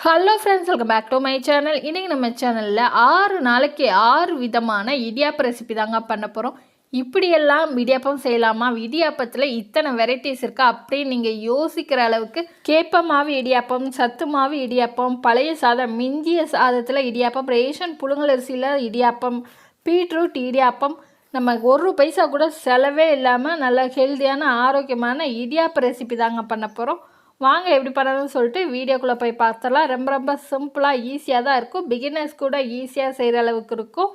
Hello friends welcome back to my channel இன்றைக்கி நம்ம சேனலில் ஆறு நாளைக்கு ஆறு விதமான இடியாப்ப ரெசிபி தாங்க பண்ண போகிறோம் இப்படியெல்லாம் இடியாப்பம் செய்யலாமா? இடியாப்பத்தில் இத்தனை வெரைட்டிஸ் இருக்கா? அப்படின்னு நீங்கள் யோசிக்கிற அளவுக்கு கேப்ப மாவு இடியாப்பம் சத்து மாவு இடியாப்பம் பழைய சாதம் மிஞ்சிய சாதத்தில் இடியாப்பம் ரேஷன் புழுங்கலரிசியில் இடியாப்பம் பீட்ரூட் இடியாப்பம். நம்ம ஒரு பைசா கூட செலவே இல்லாமல் நல்ல ஹெல்த்தியான ஆரோக்கியமான இடியாப்ப ரெசிபி தாங்க பண்ண போகிறோம் வாங்க எப்படி பண்ணணும்னு சொல்லிட்டு வீடியோக்குள்ளே போய் பார்த்துடலாம். ரொம்ப ரொம்ப சிம்பிளாக ஈஸியாக தான் இருக்கும். பிகினர்ஸ் கூட ஈஸியாக செய்கிற அளவுக்கு இருக்கும்.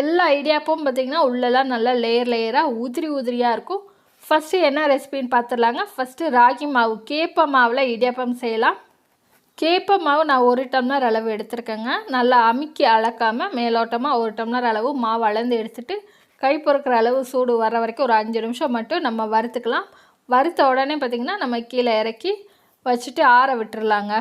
எல்லா ஐடியாப்பும் பார்த்திங்கன்னா உள்ளெல்லாம் நல்லா லேயர் லேயராக உதிரி உதிரியாக இருக்கும். ஃபஸ்ட்டு என்ன ரெசிபின்னு பார்த்துடலாங்க. ஃபஸ்ட்டு ராகி மாவு. கேப்ப மாவில் இடியாப்பம் செய்யலாம். கேப்ப மாவு நான் ஒரு டம்ளர் அளவு எடுத்திருக்கேங்க. நல்லா அமுக்கி அளக்காமல் மேலோட்டமாக ஒரு டம்ளர் அளவு மாவு அளந்து எடுத்துட்டு கை பொறுக்கிற அளவு சூடு வர வரைக்கும் ஒரு அஞ்சு நிமிஷம் மட்டும் நம்ம வறுத்துக்கலாம். வறுத்த உடனே பார்த்திங்கன்னா நம்ம கீழே இறக்கி வச்சுட்டு ஆற விட்டுருலாங்க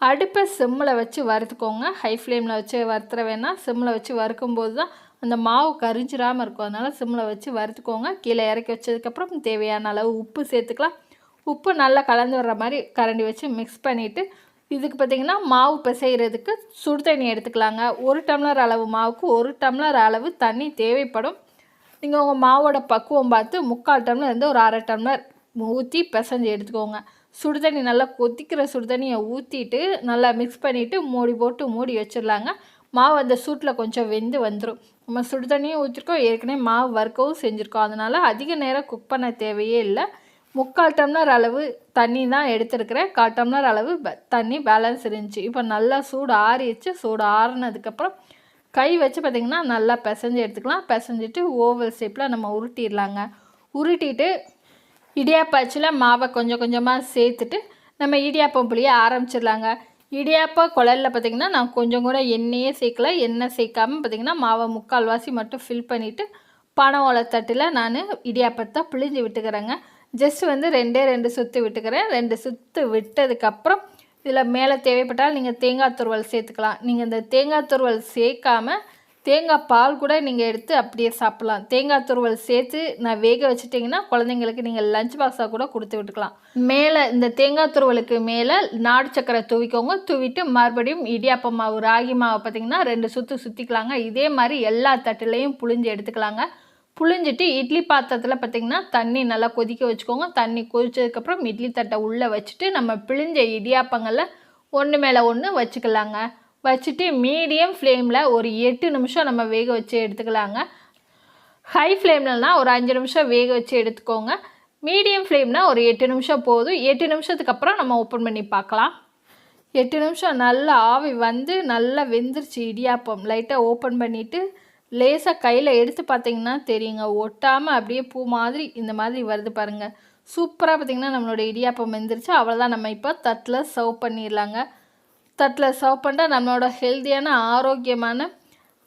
அடுப்பை சிம்மில் வச்சு வறுத்துக்கோங்க. ஹை ஃப்ளேமில் வச்சு வறுத்துற வேணாம். சிம்மில் வச்சு வறுக்கும்போது தான் அந்த மாவு கரிஞ்சிராமல் இருக்கும். அதனால் சிம்மில் வச்சு வறுத்துக்கோங்க. கீழே இறக்கி வச்சதுக்கப்புறம் தேவையான அளவு உப்பு சேர்த்துக்கலாம். உப்பு நல்லா கலந்து வர்ற மாதிரி கரண்டி வச்சு மிக்ஸ் பண்ணிவிட்டு இதுக்கு பார்த்திங்கன்னா மாவு பிசைகிறதுக்கு சுடு தண்ணி எடுத்துக்கலாங்க. ஒரு டம்ளர் அளவு மாவுக்கு ஒரு டம்ளர் அளவு தண்ணி தேவைப்படும். நீங்கள் உங்கள் மாவோட பக்குவம் பார்த்து முக்கால் டம்ளர் இருந்து ஒரு அரை டம்ளர் ஊற்றி பிசைஞ்சு எடுத்துக்கோங்க. சுடு தண்ணி நல்லா கொதிக்கிற சுடுதண்ணியை ஊற்றிட்டு நல்லா மிக்ஸ் பண்ணிவிட்டு மூடி போட்டு மூடி வச்சிடலாங்க. மாவு அந்த சூட்டில் கொஞ்சம் வெந்து வந்துடும் நம்ம சுடு தண்ணியும் ஊற்றிருக்கோம் ஏற்கனவே மாவு வறுக்கவும் செஞ்சுருக்கோம். அதனால் அதிக நேரம் குக் பண்ண தேவையே இல்லை. முக்கால் டம்ளர் அளவு தண்ணி தான் எடுத்துருக்கிறேன். கால் டம்ளர் அளவு தண்ணி பேலன்ஸ் இருந்துச்சு. இப்போ நல்லா சூடு ஆறிடுச்சு. சூடு ஆறுனதுக்கப்புறம் கை வச்சு பார்த்திங்கன்னா நல்லா பிசைஞ்சு எடுத்துக்கலாம். பிசைஞ்சிட்டு ஓவல் ஷேப்பில் நம்ம உருட்டிடலாங்க. உருட்டிட்டு இடியாப்பாச்சில் மாவை கொஞ்சம் கொஞ்சமாக சேர்த்துட்டு நம்ம இடியாப்பம் புளிய ஆரம்பிச்சிடலாங்க. இடியாப்ப குழலில் பார்த்திங்கன்னா நான் கொஞ்சம் கூட எண்ணெயே சேர்க்கல. எண்ணெய் சேர்க்காம பார்த்திங்கன்னா மாவை முக்கால்வாசி மட்டும் ஃபில் பண்ணிவிட்டு பனை ஓலத்தட்டில் நான் இடியாப்பத்தை பிழிஞ்சு விட்டுக்கிறேங்க. ஜஸ்ட் வந்து ரெண்டே ரெண்டு சுற்று விட்டுக்கிறேன். ரெண்டு சுற்று விட்டதுக்கப்புறம் இதில் மேலே தேவைப்பட்டால் நீங்கள் தேங்காய் துருவல் சேர்த்துக்கலாம். நீங்கள் இந்த தேங்காய் துருவல் சேர்க்காம தேங்காய் பால் கூட நீங்கள் எடுத்து அப்படியே சாப்பிட்லாம். தேங்காய் துருவல் சேர்த்து நான் வேக வச்சுட்டிங்கன்னா குழந்தைங்களுக்கு நீங்கள் லஞ்ச் பாக்ஸாக கூட கொடுத்து விட்டுக்கலாம். மேலே இந்த தேங்காய் துருவலுக்கு மேலே நாடு சக்கரை தூவிக்கோங்க. தூவிட்டு மறுபடியும் இடியாப்பம் மாவு ராகி மாவை பார்த்தீங்கன்னா ரெண்டு சுற்று சுற்றிக்கலாங்க இதே மாதிரி எல்லா தட்டுலேயும் புழிஞ்சு எடுத்துக்கலாங்க. புழிஞ்சிட்டு இட்லி பாத்திரத்தில் பார்த்திங்கன்னா தண்ணி நல்லா கொதிக்க வச்சுக்கோங்க. தண்ணி கொதிச்சதுக்கப்புறம் இட்லி தட்டை உள்ளே வச்சுட்டு நம்ம பிழிஞ்ச இடியாப்பங்களில் ஒன்று மேலே ஒன்று வச்சுக்கலாங்க. வச்சுட்டு மீடியம் ஃப்ளேமில் ஒரு எட்டு நிமிஷம் நம்ம வேக வச்சு எடுத்துக்கலாங்க. ஹை ஃப்ளேம்லனா ஒரு அஞ்சு நிமிஷம் வேக வச்சு எடுத்துக்கோங்க. மீடியம் ஃப்ளேம்னால் ஒரு எட்டு நிமிஷம் போதும். எட்டு நிமிஷத்துக்கு அப்புறம் நம்ம ஓப்பன் பண்ணி பார்க்கலாம். எட்டு நிமிஷம் நல்லா ஆவி வந்து நல்லா வெந்துருச்சு இடியாப்பம். லைட்டாக ஓப்பன் பண்ணிவிட்டு லேசாக கையில் எடுத்து பார்த்தீங்கன்னா தெரியுங்க. ஒட்டாமல் அப்படியே பூ மாதிரி இந்த மாதிரி வருது பாருங்கள் சூப்பராக பார்த்திங்கன்னா நம்மளோட இடியாப்பம் வெந்துருச்சு. அவ்வளோதான் நம்ம இப்போ தட்டில் சர்வ் பண்ணிடலாங்க. தட்டில் சர்வ் பண்ணிட்டால் நம்மளோட ஹெல்த்தியான ஆரோக்கியமான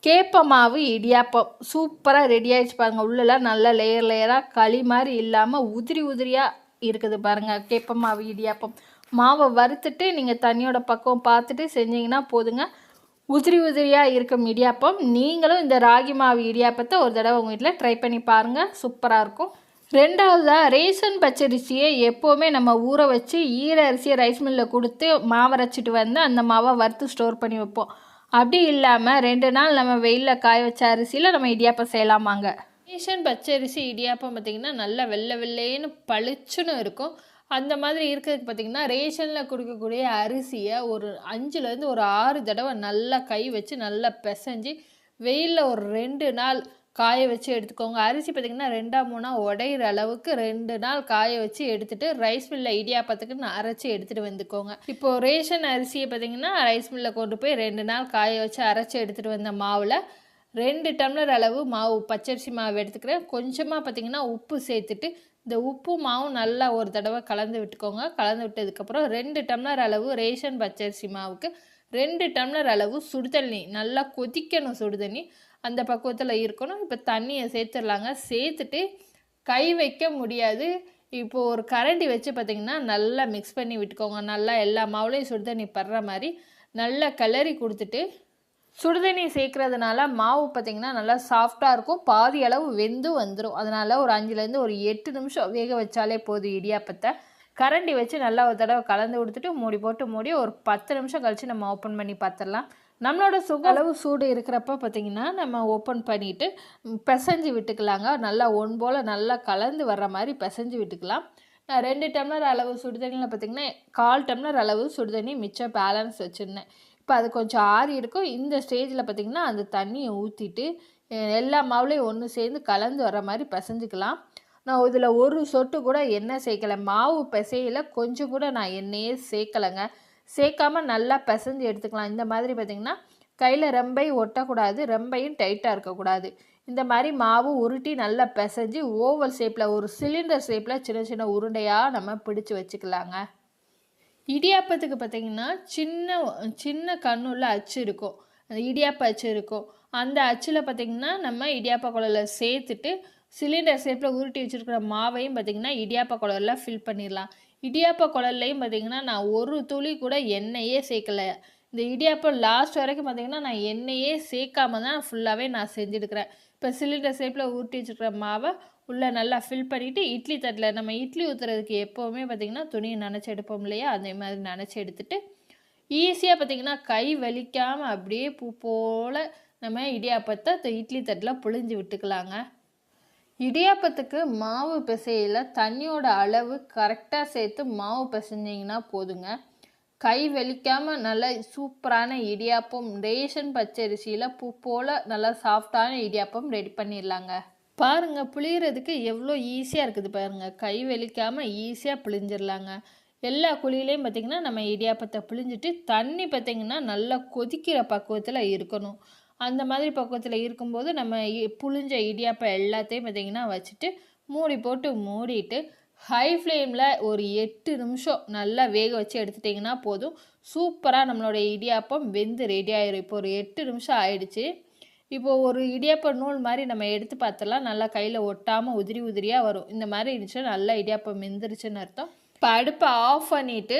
கேப்ப மாவு இடியாப்பம் சூப்பராக ரெடி ஆகிடுச்சு பாருங்கள் உள்ளெல்லாம் நல்ல லேயர் லேயராக களி மாதிரி இல்லாமல் உதிரி உதிரியாக இருக்குது பாருங்கள் கேப்ப மாவு இடியாப்பம். மாவை வறுத்துட்டு நீங்கள் தண்ணியோட பக்குவம் பார்த்துட்டு செஞ்சீங்கன்னா போதுங்க. உதிரி உதிரியாக இருக்கும் இடியாப்பம். நீங்களும் இந்த ராகி மாவு இடியாப்பத்தை ஒரு தடவை உங்கள் வீட்டில் ட்ரை பண்ணி பாருங்கள் சூப்பராக இருக்கும். ரெண்டாவதாக ரேஷன் பச்சரிசியை எப்போவுமே நம்ம ஊற வச்சு ஈர அரிசியை ரைஸ் மில்லில் கொடுத்து மாவரைச்சிட்டு வந்து அந்த மாவை வறுத்து ஸ்டோர் பண்ணி வைப்போம். அப்படி இல்லாமல் ரெண்டு நாள் நம்ம வெயிலில் காய வச்ச அரிசியில் நம்ம இடியாப்பம் செய்யலாமாங்க ரேஷன் பச்சரிசி இடியாப்பம் பார்த்திங்கன்னா நல்லா வெள்ளை வெள்ளைன்னு பளிச்சுன்னு இருக்கும். அந்த மாதிரி இருக்கிறதுக்கு பார்த்திங்கன்னா ரேஷனில் கொடுக்கக்கூடிய அரிசியை ஒரு அஞ்சுலேருந்து ஒரு ஆறு தடவை நல்லா கை வச்சு நல்லா பிசைஞ்சு வெயிலில் ஒரு ரெண்டு நாள் காய வச்சு எடுத்துக்கோங்க. அரிசி பார்த்திங்கன்னா ரெண்டா மூணா உடையிற அளவுக்கு ரெண்டு நாள் காய வச்சு எடுத்துகிட்டு ரைஸ் மில்லில் இடியாப்பத்துக்குன்னு அரைச்சி எடுத்துகிட்டு வந்துக்கோங்க. இப்போ ரேஷன் அரிசியை பார்த்திங்கன்னா ரைஸ் மில்லில் கொண்டு போய் ரெண்டு நாள் காய வச்சு அரைச்சி எடுத்துகிட்டு வந்த மாவில் ரெண்டு டம்ளர் அளவு மாவு பச்சரிசி மாவு எடுத்துக்கிறேன். கொஞ்சமாக பார்த்திங்கன்னா உப்பு சேர்த்துட்டு இந்த உப்பு மாவும் நல்லா ஒரு தடவை கலந்து விட்டுக்கோங்க. கலந்து விட்டதுக்கப்புறம் ரெண்டு டம்ளர் அளவு ரேஷன் பச்சரிசி மாவுக்கு ரெண்டு டம்ளர் அளவு சுடுதண்ணி. நல்லா கொதிக்கணும் சுடுதண்ணி. அந்த பக்குவத்தில் இருக்கணும். இப்போ தண்ணியை சேர்த்துடலாங்க. சேர்த்துட்டு கை வைக்க முடியாது. இப்போ ஒரு கரண்டி வச்சு பார்த்திங்கன்னா நல்லா மிக்ஸ் பண்ணி விட்டுக்கோங்க. நல்லா எல்லா மாவுலையும் சுடுதண்ணி படுற மாதிரி. நல்லா கிளறி கொடுத்துட்டு சுடுதண்ணி சேர்க்கறதுனால மாவு பார்த்திங்கன்னா நல்லா சாஃப்டாக இருக்கும். பாதி அளவு வெந்து வந்துடும் அதனால் ஒரு அஞ்சுலேருந்து ஒரு எட்டு நிமிஷம் வேக வச்சாலே போதும் இடியாப்பத்தை. கரண்டி வச்சு நல்லா ஒரு தடவை கலந்து கொடுத்துட்டு மூடி போட்டு மூடி ஒரு பத்து நிமிஷம் கழித்து நம்ம ஓப்பன் பண்ணி பார்த்துடலாம் நம்மளோட சுக அளவு சூடு இருக்கிறப்ப பார்த்திங்கன்னா நம்ம ஓப்பன் பண்ணிவிட்டு பிசைஞ்சு விட்டுக்கலாங்க. நல்லா ஒன் போல் நல்லா கலந்து வர்ற மாதிரி பிசைஞ்சு விட்டுக்கலாம். நான் ரெண்டு டம்ளர் அளவு சுடுதண்ணியில் பார்த்திங்கன்னா கால் டம்ளர் அளவு சுடுதண்ணி மிச்சம் பேலன்ஸ் வச்சுருந்தேன். இப்போ அது கொஞ்சம் ஆறி இருக்கும். இந்த ஸ்டேஜில் பார்த்திங்கன்னா அந்த தண்ணியை ஊற்றிட்டு எல்லா மாவுலையும் ஒன்று சேர்ந்து கலந்து வர மாதிரி பிசைஞ்சுக்கலாம். நான் இதில் ஒரு சொட்டு கூட எண்ணெய் சேர்க்கலை. மாவு பிசையில். கொஞ்சம் கூட நான் எண்ணெயே சேர்க்கலைங்க. சேர்க்காம நல்லா பிசைஞ்சு எடுத்துக்கலாம். இந்த மாதிரி பார்த்திங்கன்னா கையில் ரெம்பை ஒட்டக்கூடாது. ரெம்பையும் டைட்டாக இருக்கக்கூடாது. இந்த மாதிரி மாவு உருட்டி நல்லா பிசைஞ்சு ஓவல் ஷேப்பில் ஒரு சிலிண்டர் ஷேப்பில் சின்ன சின்ன உருண்டையாக நம்ம பிடிச்சி வச்சுக்கலாங்க. இடியாப்பத்துக்கு பார்த்திங்கன்னா சின்ன சின்ன கண்ணுள்ள அச்சு இருக்கும். அந்த இடியாப்ப அச்சு இருக்கும். அந்த அச்சில் பார்த்திங்கன்னா நம்ம இடியாப்ப குழலில் சேர்த்துட்டு சிலிண்டர் ஷேப்பில் உருட்டி வச்சுருக்கிற மாவையும் பார்த்திங்கன்னா இடியாப்ப குழலில் ஃபில் பண்ணிடலாம். இடியாப்ப குழல்லையும் பார்த்திங்கன்னா நான் ஒரு துளி கூட எண்ணெயே சேர்க்கலை. இந்த இடியாப்பம் லாஸ்ட் வரைக்கும் பார்த்திங்கன்னா நான் எண்ணெயே சேர்க்காம தான் ஃபுல்லாகவே நான் செஞ்சுருக்கிறேன். இப்போ சிலிண்டர் ஷேப்பில் ஊட்டி வச்சுருக்கிற மாவை உள்ளே நல்லா ஃபில் பண்ணிவிட்டு இட்லி தட்டில் நம்ம இட்லி ஊற்றுறதுக்கு எப்போவுமே பார்த்திங்கன்னா துணியை நினச்சி எடுப்போம் இல்லையா? அதே மாதிரி நினச்சி எடுத்துட்டு ஈஸியாக பார்த்திங்கன்னா கை வலிக்காமல் அப்படியே பூ போல் நம்ம இடியாப்பத்தை இட்லி தட்டில் புழிஞ்சு விட்டுக்கலாங்க. இடியாப்பத்துக்கு மாவு பிசையில் தண்ணியோட அளவு கரெக்டாக சேர்த்து மாவு பிசைஞ்சிங்கன்னா போதுங்க. கை வலிக்காமல் நல்ல சூப்பரான இடியாப்பம் ரேஷன் பச்சரிசியில் பூ போல் நல்லா சாஃப்டான இடியாப்பம் ரெடி பண்ணிடலாங்க. பாருங்க புளியறதுக்கு எவ்வளோ ஈஸியாக இருக்குது பாருங்க. கை வலிக்காமல் ஈஸியாக புளிஞ்சிடலாங்க எல்லா குழியிலையும் பார்த்திங்கன்னா நம்ம இடியாப்பத்தை புளிஞ்சிட்டு தண்ணி பார்த்திங்கன்னா நல்லா கொதிக்கிற பக்குவத்தில் இருக்கணும். அந்த மாதிரி பக்குவத்தில் இருக்கும்போது நம்ம புளிஞ்ச இடியாப்பம் எல்லாத்தையும் பார்த்திங்கன்னா வச்சுட்டு மூடி போட்டு மூடிட்டு ஹை ஃப்ளேமில் ஒரு எட்டு நிமிஷம் நல்லா வேக வச்சு எடுத்துட்டிங்கன்னா போதும். சூப்பராக நம்மளோட இடியாப்பம் வெந்து ரெடி ஆயிடும் இப்போ ஒரு எட்டு நிமிஷம் ஆயிடுச்சு. இப்போது ஒரு இடியாப்ப நூல் மாதிரி நம்ம எடுத்து பார்த்தலாம் நல்லா கையில் ஒட்டாமல் உதிரி உதிரியாக வரும். இந்த மாதிரி இருந்துச்சுன்னா நல்லா இடியாப்பம் வெந்துருச்சுன்னு அர்த்தம். இப்போ அடுப்பை ஆஃப் பண்ணிவிட்டு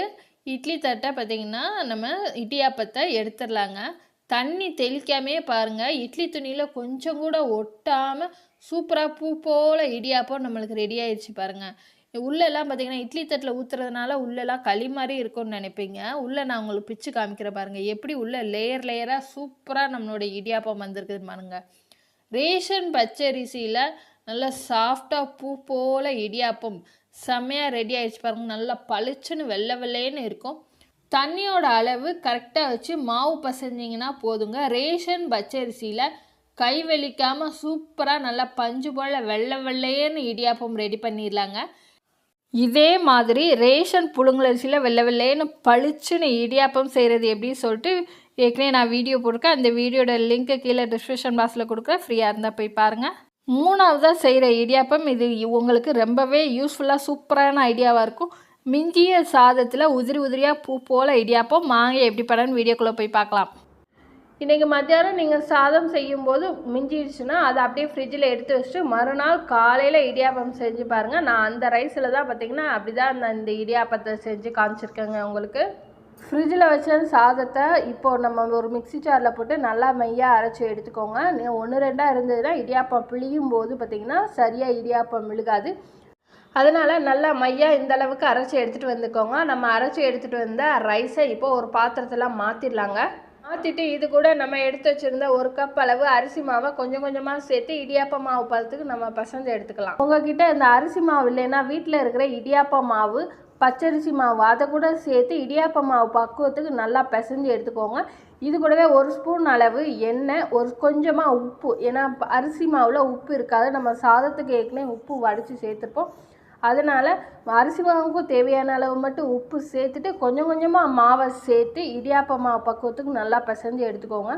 இட்லி தட்டை பார்த்திங்கன்னா நம்ம இடியாப்பத்தை எடுத்துடலாங்க. தண்ணி தெளிக்காமே பாருங்கள் இட்லி துணியில் கொஞ்சம் கூட ஒட்டாமல் சூப்பராக பூ போல் இடியாப்பம் நம்மளுக்கு ரெடி ஆயிடுச்சு பாருங்கள் உள்ளெல்லாம் பார்த்தீங்கன்னா இட்லி தட்டில் ஊற்றுறதுனால உள்ளெல்லாம் களி மாதிரி இருக்கும்னு நினைப்பீங்க. உள்ளே நான் உங்களுக்கு பிச்சு காமிக்கிறேன் பாருங்கள் எப்படி உள்ள லேயர் லேயராக சூப்பராக நம்மளோட இடியாப்பம் வந்திருக்குது பாருங்க. ரேஷன் பச்சரிசியில் நல்லா சாஃப்டாக பூ போல் இடியாப்பம். செம்மையாக ரெடி ஆகிடுச்சு பாருங்கள் நல்லா பளிச்சுன்னு வெள்ளை வெள்ளைன்னு இருக்கும். தண்ணியோட அளவு கரெக்டாக வச்சு மாவு பசைஞ்சிங்கன்னா போதுங்க. ரேஷன் பச்சரிசியில் கை வலிக்காமல் சூப்பராக நல்லா பஞ்சு போல் வெள்ளை வெள்ளையேன்னு இடியாப்பம் ரெடி பண்ணிடலாங்க. இதே மாதிரி ரேஷன் புழுங்கலரிசியில் வெள்ளை வெள்ளைன்னு பளிச்சுன்னு இடியாப்பம் செய்கிறது எப்படின்னு சொல்லிட்டு ஏற்கனவே நான் வீடியோ போட்டிருக்கேன். அந்த வீடியோட லிங்க்கு கீழே டிஸ்கிரிப்ஷன் பாக்ஸில் கொடுக்குறேன். ஃப்ரீயாக இருந்தால் போய் பாருங்கள் மூணாவதாக செய்கிற இடியாப்பம் இது உங்களுக்கு ரொம்பவே யூஸ்ஃபுல்லாக சூப்பரான ஐடியாவாக இருக்கும். மிஞ்சிய சாதத்தில் உதிரி உதிரியாக பூ போல் இடியாப்பம். மாங்க எப்படி பண்ணன்னு வீடியோக்குள்ளே போய் பார்க்கலாம். இன்றைக்கி மத்தியானம் நீங்கள் சாதம் செய்யும்போது மிஞ்சிடுச்சுன்னா அதை அப்படியே ஃப்ரிட்ஜில் எடுத்து வச்சுட்டு மறுநாள் காலையில் இடியாப்பம் செஞ்சு பாருங்கள் நான் அந்த ரைஸில் தான் பார்த்தீங்கன்னா அப்படி தான் அந்த இந்த இடியாப்பத்தை செஞ்சு காமிச்சிருக்கேங்க உங்களுக்கு. ஃப்ரிட்ஜில் வச்ச சாதத்தை இப்போது நம்ம ஒரு மிக்ஸி ஜாரில் போட்டு நல்லா மையாக அரைச்சி எடுத்துக்கோங்க. ஒன்று ரெண்டாக இருந்ததுன்னா இடியாப்பம் பிழியும் போது பார்த்திங்கன்னா சரியாக இடியாப்பம் விழுகாது. அதனால் நல்லா மையாக இந்த அளவுக்கு அரைச்சி எடுத்துகிட்டு வந்துக்கோங்க. நம்ம அரைச்சி எடுத்துகிட்டு வந்த ரைஸை இப்போ ஒரு பாத்திரத்தில் மாற்றிடலாங்க மாற்றிட்டு இது கூட நம்ம எடுத்து வச்சுருந்த ஒரு கப் அளவு அரிசி மாவை கொஞ்சம் கொஞ்சமாக சேர்த்து இடியாப்ப மாவு பதத்துக்கு நம்ம பசஞ்சு எடுத்துக்கலாம். உங்ககிட்ட இந்த அரிசி மாவு இல்லைன்னா வீட்டில் இருக்கிற இடியாப்ப மாவு பச்சரிசி மாவு அதை கூட சேர்த்து இடியாப்ப மாவு பக்குவத்துக்கு நல்லா பிசைஞ்சு எடுத்துக்கோங்க. இது கூடவே ஒரு ஸ்பூன் அளவு எண்ணெய் ஒரு கொஞ்சமாக உப்பு. ஏன்னா அரிசி மாவில் உப்பு இருக்காது. நம்ம சாதத்துக்கு ஏற்கனவே உப்பு வடித்து சேர்த்துருப்போம். அதனால் அரிசி மாவுக்கும் தேவையான அளவு மட்டும் உப்பு சேர்த்துட்டு கொஞ்சம் கொஞ்சமாக மாவை சேர்த்து இடியாப்ப மாவு பக்குவத்துக்கு நல்லா பிசைஞ்சு எடுத்துக்கோங்க.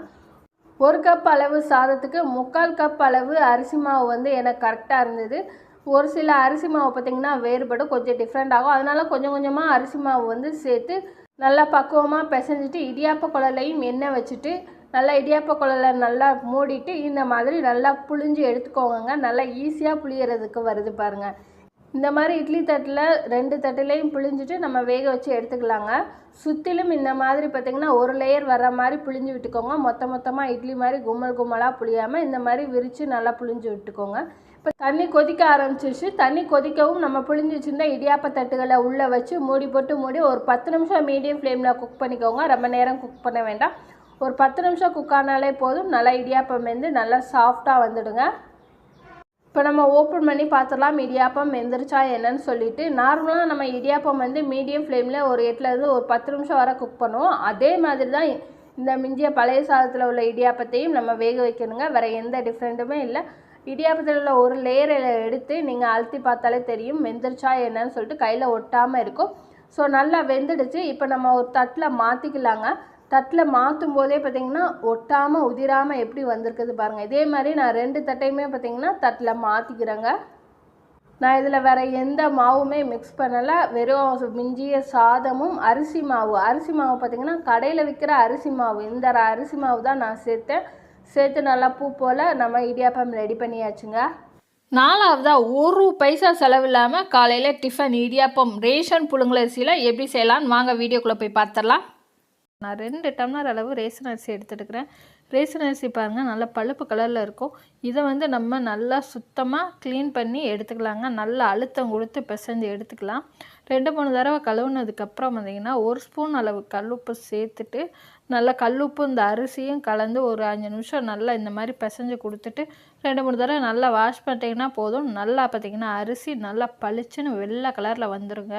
ஒரு கப் அளவு சாதத்துக்கு முக்கால் கப் அளவு அரிசி மாவு வந்து எனக்கு கரெக்டாக இருந்தது. ஒரு சில அரிசி மாவு பார்த்திங்கன்னா வேறுபடும் கொஞ்சம் டிஃப்ரெண்ட் ஆகும். அதனால் கொஞ்சம் கொஞ்சமாக அரிசி மாவு வந்து சேர்த்து நல்லா பக்குவமாக பிசைஞ்சிட்டு இடியாப்ப குழலையும் எண்ணெய் வச்சுட்டு நல்லா இடியாப்ப குழலை நல்லா மூடிட்டு இந்த மாதிரி நல்லா புழிஞ்சு எடுத்துக்கோங்க நல்லா ஈஸியாக புளியறதுக்கு வருது பாருங்கள் இந்த மாதிரி இட்லி தட்டில் ரெண்டு தட்டுலேயும் புழிஞ்சிட்டு நம்ம வேக வச்சு எடுத்துக்கலாங்க. சுற்றிலும் இந்த மாதிரி பார்த்திங்கன்னா ஒரு லேயர் வர்ற மாதிரி புழிஞ்சு விட்டுக்கோங்க. மொத்த மொத்தமாக இட்லி மாதிரி கும்மல் கும்மலாக புளியாமல் இந்த மாதிரி விரித்து நல்லா புழிஞ்சு விட்டுக்கோங்க. இப்போ தண்ணி கொதிக்க ஆரம்பிச்சிச்சு தண்ணி கொதிக்கவும் நம்ம புழிஞ்சு வச்சுருந்தா இடியாப்ப தட்டுகளை உள்ளே வச்சு மூடி போட்டு மூடி ஒரு பத்து நிமிஷம் மீடியம் ஃப்ளேமில் குக் பண்ணிக்கோங்க. ரொம்ப நேரம் குக் பண்ண வேண்டாம். ஒரு பத்து நிமிஷம் குக் ஆனாலே போதும். நல்லா இடியாப்பம் வந்து நல்லா சாஃப்டாக வந்துடுங்க. இப்போ நம்ம ஓப்பன் பண்ணி பார்த்துடலாம். இடியாப்பம் வெந்துருச்சா என்னன்னு சொல்லிட்டு. நார்மலாக நம்ம இடியாப்பம் வந்து மீடியம் ஃப்ளேமில் ஒரு எட்டுலேருந்து ஒரு பத்து நிமிஷம் வரை குக் பண்ணுவோம். அதே மாதிரி தான் இந்த மிஞ்சிய பழைய சாதத்தில் உள்ள இடியாப்பத்தையும் நம்ம வேக வைக்கணுங்க. வேறு எந்த டிஃப்ரெண்ட்டுமே இல்லை. இடியாப்பத்தில் உள்ள ஒரு லேயரை எடுத்து நீங்கள் அழுத்தி பார்த்தாலே தெரியும். வெந்துருச்சா என்னன்னு சொல்லிட்டு கையில் ஒட்டாமல் இருக்கும். ஸோ நல்லா வெந்துடுச்சு. இப்போ நம்ம ஒரு தட்டில் மாற்றிக்கலாங்க தட்டில் மாற்றும் போதே பார்த்தீங்கன்னா ஒட்டாமல் உதிராமல் எப்படி வந்திருக்குது பாருங்கள் இதே மாதிரி நான் ரெண்டு தட்டையுமே பார்த்தீங்கன்னா தட்டில் மாற்றிக்கிறேங்க நான் இதில் வேறு எந்த மாவுமே மிக்ஸ் பண்ணலை. வெறும் மிஞ்சிய சாதமும் அரிசி மாவு. அரிசி மாவு பார்த்திங்கன்னா கடையில் விற்கிற அரிசி மாவு. இந்த அரிசி மாவு தான் நான் சேர்த்தேன். சேர்த்து நல்லா பூ போல் நம்ம இடியாப்பம் ரெடி பண்ணியாச்சுங்க. நாலாவதாக ஒரு பைசா செலவில்லாமல் காலையில் டிஃபன் இடியாப்பம் ரேஷன் புழுங்கலரிசியில் எப்படி செய்யலாம்னு வாங்க வீடியோக்குள்ளே போய் பார்த்துடலாம் நான் ரெண்டு டம்ளர் அளவு ரேசன் அரிசி எடுத்துட்டுக்கிறேன். ரேசன் அரிசி பாருங்கள் நல்லா பழுப்பு கலரில் இருக்கும். இதை வந்து நம்ம நல்லா சுத்தமாக க்ளீன் பண்ணி எடுத்துக்கலாங்க. நல்லா அழுத்தம் கொடுத்து பிசைஞ்சு எடுத்துக்கலாம். ரெண்டு மூணு தடவை கழுவுனதுக்கப்புறம் பார்த்திங்கன்னா ஒரு ஸ்பூன் அளவு கல்லுப்பு சேர்த்துட்டு நல்லா கல்லுப்பு இந்த அரிசியும் கலந்து ஒரு அஞ்சு நிமிஷம் நல்லா இந்த மாதிரி பிசைஞ்சு கொடுத்துட்டு ரெண்டு மூணு தடவை நல்லா வாஷ் பண்ணிட்டீங்கன்னா போதும். நல்லா பார்த்தீங்கன்னா அரிசி நல்லா பளிச்சுன்னு வெள்ளை கலரில் வந்துருங்க.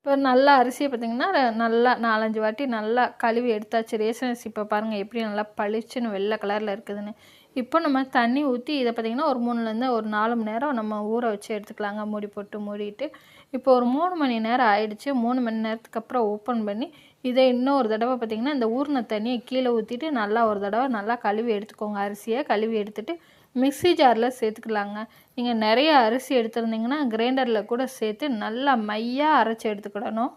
இப்போ நல்லா அரிசியை பார்த்திங்கன்னா நல்லா நாலஞ்சு வாட்டி நல்லா கழுவி எடுத்தாச்சு. ரேஷன் அரிசி இப்போ பாருங்கள் எப்படி நல்லா பளிச்சுன்னு வெள்ளை கலரில் இருக்குதுன்னு. இப்போ நம்ம தண்ணி ஊற்றி இதை பார்த்திங்கன்னா ஒரு மூணுலேருந்து ஒரு நாலு மணி நேரம் நம்ம ஊற வச்சு எடுத்துக்கலாங்க. மூடி போட்டு மூடிட்டு. இப்போ ஒரு மூணு மணி நேரம் ஆயிடுச்சு. மூணு மணி நேரத்துக்கு அப்புறம் ஓப்பன் பண்ணி இதை இன்னும் ஒரு தடவை பார்த்திங்கன்னா இந்த ஊர்ன தண்ணியை கீழே ஊற்றிட்டு நல்லா ஒரு தடவை நல்லா கழுவி எடுத்துக்கோங்க. அரிசியை கழுவி எடுத்துகிட்டு மிக்ஸி ஜாரில் சேர்த்துக்கலாங்க. நீங்கள் நிறைய அரிசி எடுத்துருந்தீங்கன்னா கிரைண்டரில் கூட சேர்த்து நல்லா மையாக அரைச்சி எடுத்துக்கிடணும்.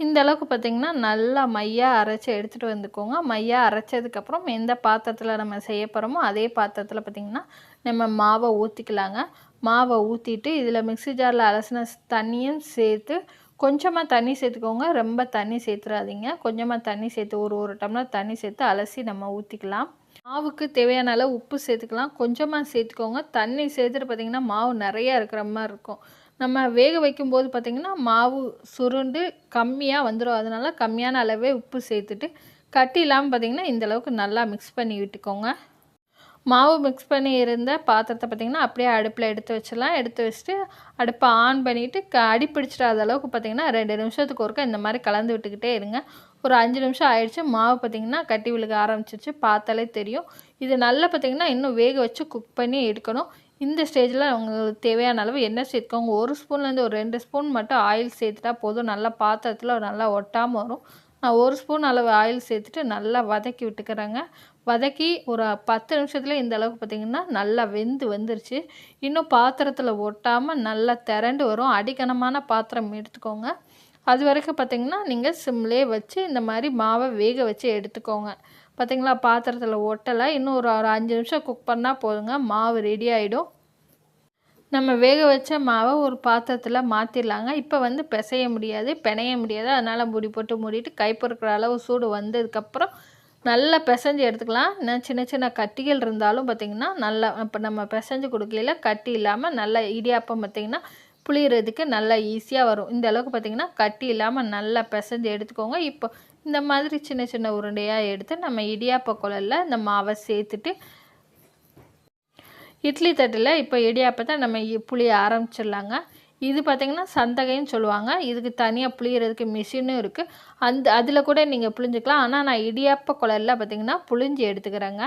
இந்த அளவுக்கு பார்த்தீங்கன்னா நல்லா மையாக அரைச்சி எடுத்துகிட்டு வந்துக்கோங்க. மையாக அரைச்சதுக்கப்புறம் எந்த பாத்திரத்தில் நம்ம செய்ய போகிறோமோ அதே பாத்திரத்தில் பார்த்திங்கன்னா நம்ம மாவை ஊற்றிக்கலாங்க மாவை ஊற்றிட்டு இதில் மிக்ஸி ஜாரில் அலசின தண்ணியும் சேர்த்து கொஞ்சமாக தண்ணி சேர்த்துக்கோங்க. ரொம்ப தண்ணி சேர்த்துடாதீங்க கொஞ்சமாக தண்ணி சேர்த்து ஒரு ஒரு டம்ளர் தண்ணி சேர்த்து அலசி நம்ம ஊற்றிக்கலாம் மாவுக்கு தேவையான அளவு உப்பு சேர்த்துக்கலாம். கொஞ்சமாக சேர்த்துக்கோங்க. தண்ணி சேர்த்துட்டு பார்த்திங்கன்னா மாவு நிறையா இருக்கிற மாதிரி இருக்கும். நம்ம வேக வைக்கும்போது பார்த்திங்கன்னா மாவு சுருண்டு கம்மியாக வந்துடும் அதனால கம்மியான அளவே உப்பு சேர்த்துட்டு கட்டி இல்லாமல் பார்த்திங்கன்னா இந்த அளவுக்கு நல்லா மிக்ஸ் பண்ணி விட்டுக்கோங்க. மாவு மிக்ஸ் பண்ணி இருந்த பாத்திரத்தை பார்த்திங்கன்னா அப்படியே அடுப்பில் எடுத்து வச்சிடலாம். எடுத்து வச்சுட்டு அடுப்பை ஆன் பண்ணிவிட்டு க அடி பிடிச்சிடாத அளவுக்கு பார்த்திங்கன்னா ரெண்டு நிமிஷத்துக்கு ஒருக்கா இந்த மாதிரி கலந்து விட்டுக்கிட்டே இருங்க. ஒரு அஞ்சு நிமிஷம் ஆயிடுச்சு. மாவு பார்த்திங்கன்னா கட்டி விழுக ஆரம்பிச்சிருச்சு. பார்த்தாலே தெரியும். இது நல்லா பார்த்திங்கன்னா இன்னும் வேக வச்சு குக் பண்ணி எடுக்கணும். இந்த ஸ்டேஜில் உங்களுக்கு தேவையான அளவு எண்ணெய் சேர்த்துக்கோங்க. ஒரு ஸ்பூன்லேருந்து ஒரு ரெண்டு ஸ்பூன் மட்டும் ஆயில் சேர்த்துட்டா போதும். நல்லா பாத்திரத்தில் நல்லா ஒட்டாமல் வரும். நான் ஒரு ஸ்பூன் அளவு ஆயில் சேர்த்துட்டு நல்லா வதக்கி விட்டுக்கிறேங்க. வதக்கி ஒரு பத்து நிமிஷத்தில் இந்த அளவுக்கு பார்த்திங்கன்னா நல்லா வெந்து வந்துருச்சு. இன்னும் பாத்திரத்தில் ஒட்டாமல் நல்லா திரண்டு வரும். அடிக்கனமான பாத்திரம் எடுத்துக்கோங்க. அது வரைக்கும் பார்த்திங்கன்னா நீங்கள் சிம்லேயே வச்சு இந்த மாதிரி மாவை வேக வச்சு எடுத்துக்கோங்க. பார்த்திங்களா பாத்திரத்தில் ஒட்டலை. இன்னும் ஒரு ஒரு அஞ்சு நிமிஷம் குக் பண்ணால் போதுங்க. மாவு ரெடி ஆகிடும் நம்ம வேக வச்ச மாவை ஒரு பாத்திரத்தில் மாற்றிடலாங்க இப்போ வந்து பிசைய முடியாது பிணைய முடியாது. அதனால் முடி போட்டு மூடிட்டு கை பொறுக்கிற அளவு சூடு வந்ததுக்கப்புறம் நல்லா பிசைஞ்சு எடுத்துக்கலாம். இன்னும் சின்ன சின்ன கட்டிகள் இருந்தாலும் பார்த்திங்கன்னா நல்லா இப்போ நம்ம பிசைஞ்சு கொடுக்கல கட்டி இல்லாமல் நல்லா இடியாப்பம் பார்த்திங்கன்னா புளியறதுக்கு நல்லா ஈஸியாக வரும். இந்த அளவுக்கு பார்த்திங்கன்னா கட்டி இல்லாமல் நல்லா பிசைஞ்சு எடுத்துக்கோங்க. இப்போ இந்த மாதிரி சின்ன சின்ன உருண்டையாக எடுத்து நம்ம இடியாப்ப குழல்ல இந்த மாவை சேர்த்துட்டு இட்லி தட்டில் இப்போ இடியாப்பத்தை நம்ம இ- புளிய ஆரம்பிச்சிடலாங்க. இது பார்த்திங்கன்னா சந்தகைன்னு சொல்லுவாங்க. இதுக்கு தனியாக புளியறதுக்கு மிஷினும் இருக்குது அந்த அதில் கூட நீங்கள் புளிஞ்சிக்கலாம். ஆனால் நான் இடியாப்ப குழல்ல பார்த்திங்கன்னா புளிஞ்சு எடுத்துக்கிறேங்க.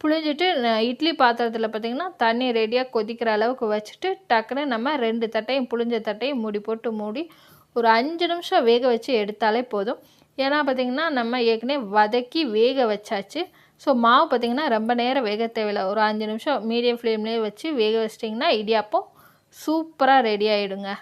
புழிஞ்சிட்டு இட்லி பாத்திரத்தில் பார்த்திங்கன்னா தண்ணி ரெடியாக கொதிக்கிற அளவுக்கு வச்சுட்டு டக்குன்னு நம்ம ரெண்டு தட்டையும் புளிஞ்ச தட்டையும் மூடி போட்டு மூடி ஒரு அஞ்சு நிமிஷம் வேக வச்சு எடுத்தாலே போதும். ஏன்னா பார்த்திங்கன்னா நம்ம ஏற்கனவே வதக்கி வேக வச்சாச்சு. ஸோ மாவு பார்த்திங்கன்னா ரொம்ப நேரம் வேக தேவையில்லை. ஒரு அஞ்சு நிமிஷம் மீடியம் ஃப்ளேம்லேயே வச்சு வேக வச்சிட்டிங்கன்னா இடியாப்பம் சூப்பராக ரெடி ஆகிடுங்க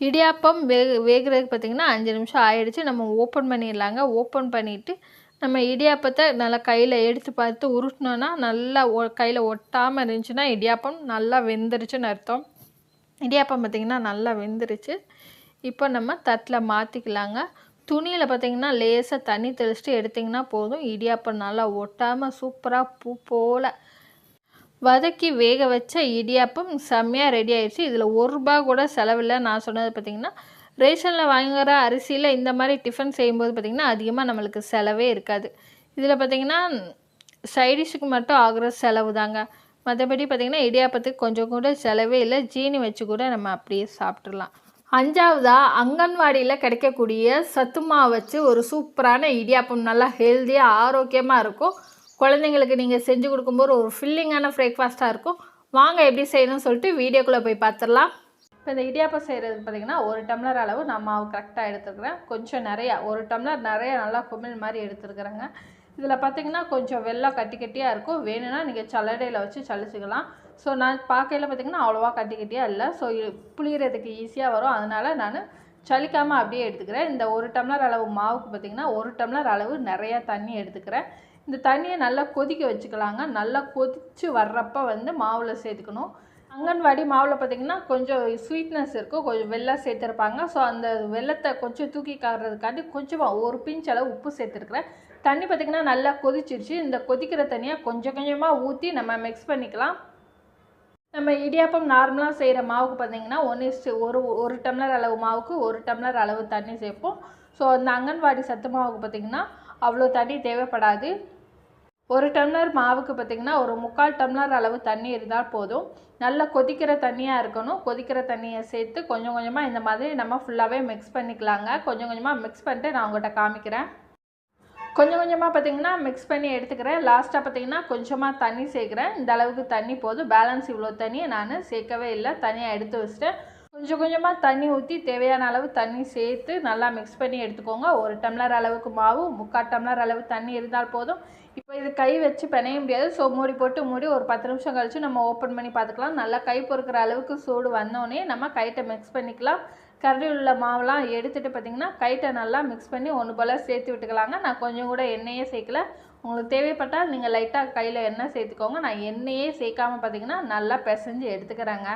இடியாப்பம் வேக வேகிறதுக்கு பார்த்திங்கன்னா அஞ்சு நிமிஷம் ஆயிடுச்சு. நம்ம ஓப்பன் பண்ணிடலாங்க. ஓப்பன் பண்ணிவிட்டு நம்ம இடியாப்பத்தை நல்லா கையில் எடுத்து பார்த்து உருட்டினோன்னா நல்லா ஒ கையில் ஒட்டாமல் இருந்துச்சுன்னா இடியாப்பம் நல்லா வெந்துருச்சுன்னு அர்த்தம். இடியாப்பம் பார்த்திங்கன்னா நல்லா வெந்துருச்சு. இப்போ நம்ம தட்டில் மாற்றிக்கலாங்க துணியில் பார்த்திங்கன்னா லேசாக தண்ணி தெளிச்சுட்டு எடுத்திங்கன்னா போதும். இடியாப்பம் நல்லா ஒட்டாமல் சூப்பராக பூ போல். வதக்கி வேக வச்ச இடியாப்பம் செம்மையாக ரெடி ஆயிடுச்சு இதில் ஒரு ரூபா கூட செலவில்லை. நான் சொன்னது பார்த்திங்கன்னா ரேஷனில் வாங்குகிற அரிசியில் இந்த மாதிரி டிஃபன் செய்யும்போது பார்த்திங்கன்னா அதிகமாக நம்மளுக்கு செலவே இருக்காது. இதில் பார்த்திங்கன்னா சைடிஷுக்கு மட்டும் ஆகுற செலவு தாங்க. மற்றபடி பார்த்திங்கன்னா இடியாப்பத்துக்கு கொஞ்சம் கூட செலவே இல்லை. ஜீனி வச்சு கூட நம்ம அப்படியே சாப்பிட்றலாம் அஞ்சாவதாக அங்கன்வாடியில் கிடைக்கக்கூடிய சத்து மாவு வச்சு ஒரு சூப்பரான இடியாப்பம். நல்லா ஹெல்த்தியாக ஆரோக்கியமாக இருக்கும். குழந்தைங்களுக்கு நீங்கள் செஞ்சு கொடுக்கும்போது ஒரு ஃபில்லிங்கான பிரேக்ஃபாஸ்ட்டாக இருக்கும். வாங்க எப்படி செய்யணும்னு சொல்லிட்டு வீடியோக்குள்ளே போய் பார்த்துடலாம் இப்போ இந்த இடியாப்பம் செய்கிறது பார்த்திங்கன்னா ஒரு டம்ளர் அளவு நான் மாவு கரெக்டாக எடுத்துக்கிறேன் கொஞ்சம் நிறையா ஒரு டம்ளர் நிறையா நல்லா குமிழ் மாதிரி எடுத்துருக்குறேங்க. இதில் பார்த்திங்கன்னா கொஞ்சம் வெள்ளம் கட்டி கட்டியாக இருக்கும். வேணும்னா நீங்கள் சல்லடையில் வச்சு சளிச்சிக்கலாம் ஸோ நான் பார்க்கையில் பார்த்திங்கன்னா அவ்வளோவா கட்டி கட்டியாக இல்லை. ஸோ புளியறதுக்கு ஈஸியாக வரும். அதனால் நான் சலிக்காமல் அப்படியே எடுத்துக்கிறேன். இந்த ஒரு டம்ளர் அளவு மாவுக்கு பார்த்திங்கன்னா ஒரு டம்ளர் அளவு நிறையா தண்ணி எடுத்துக்கிறேன். இந்த தண்ணியை நல்லா கொதிக்க வச்சுக்கலாங்க. நல்லா கொதித்து வர்றப்போ வந்து மாவில் சேர்த்துக்கணும். அங்கன்வாடி மாவில் பார்த்திங்கன்னா கொஞ்சம் ஸ்வீட்னஸ் இருக்கும். கொஞ்சம் வெள்ளம் சேர்த்துருப்பாங்க. ஸோ அந்த வெள்ளத்தை கொஞ்சம் தூக்கி காடுறதுக்காண்டி கொஞ்சமாக ஒரு பிஞ்ச் அளவு உப்பு சேர்த்துருக்குறேன். தண்ணி பார்த்திங்கன்னா நல்லா கொதிச்சிருச்சு. இந்த கொதிக்கிற தண்ணியாக கொஞ்சம் கொஞ்சமாக ஊற்றி நம்ம மிக்ஸ் பண்ணிக்கலாம். நம்ம இடியாப்பம் நார்மலாக செய்கிற மாவுக்கு பார்த்திங்கன்னா ஒன்று ஒரு ஒரு டம்ளர் அளவு மாவுக்கு ஒரு டம்ளர் அளவு தண்ணி சேர்ப்போம். ஸோ அந்த அங்கன்வாடி சத்து மாவுக்கு பார்த்திங்கன்னா அவ்வளோ தண்ணி தேவைப்படாது. ஒரு டம்ளர் மாவுக்கு பார்த்திங்கன்னா ஒரு முக்கால் டம்ளர் அளவு தண்ணி இருந்தால் போதும். நல்லா கொதிக்கிற தண்ணியாக இருக்கணும். கொதிக்கிற தண்ணியை சேர்த்து கொஞ்சம் கொஞ்சமாக இந்த மாதிரி நம்ம ஃபுல்லாகவே மிக்ஸ் பண்ணிக்கலாங்க. கொஞ்சம் கொஞ்சமாக மிக்ஸ் பண்ணிட்டு நான் உங்கள்கிட்ட காமிக்கிறேன். கொஞ்சம் கொஞ்சமாக பார்த்திங்கன்னா மிக்ஸ் பண்ணி எடுத்துக்கிறேன். லாஸ்ட்டாக பார்த்திங்கன்னா கொஞ்சமாக தண்ணி சேர்க்குறேன். இந்த அளவுக்கு தண்ணி போதும். பேலன்ஸ் இவ்வளோ தண்ணியை நான் சேர்க்கவே இல்லை. தனியாக எடுத்து வச்சுட்டேன். கொஞ்சம் கொஞ்சமாக தண்ணி ஊற்றி தேவையான அளவு தண்ணி சேர்த்து நல்லா மிக்ஸ் பண்ணி எடுத்துக்கோங்க. ஒரு டம்ளர் அளவுக்கு மாவு முக்கால் டம்ளர் அளவு தண்ணி இருந்தால் போதும். இப்போ இது கை வச்சு பிணைய முடியாது. ஸோ மூடி போட்டு மூடி ஒரு பத்து நிமிஷம் கழித்து நம்ம ஓப்பன் பண்ணி பார்த்துக்கலாம். நல்லா கை பொறுக்கிற அளவுக்கு சூடு வந்தோடனே நம்ம கைட்டை மிக்ஸ் பண்ணிக்கலாம். கரண்டி உள்ள மாவுலாம் எடுத்துகிட்டு பார்த்திங்கன்னா கைட்டை நல்லா மிக்ஸ் பண்ணி ஒன்று போல் சேர்த்து விட்டுக்கலாங்க. நான் கொஞ்சம் கூட எண்ணெயே சேர்க்கல. உங்களுக்கு தேவைப்பட்டால் நீங்கள் லைட்டாக கையில் எண்ணெய் சேர்த்துக்கோங்க. நான் எண்ணெயே சேர்க்காமல் பார்த்திங்கன்னா நல்லா பிசைஞ்சு எடுத்துக்கிறேங்க.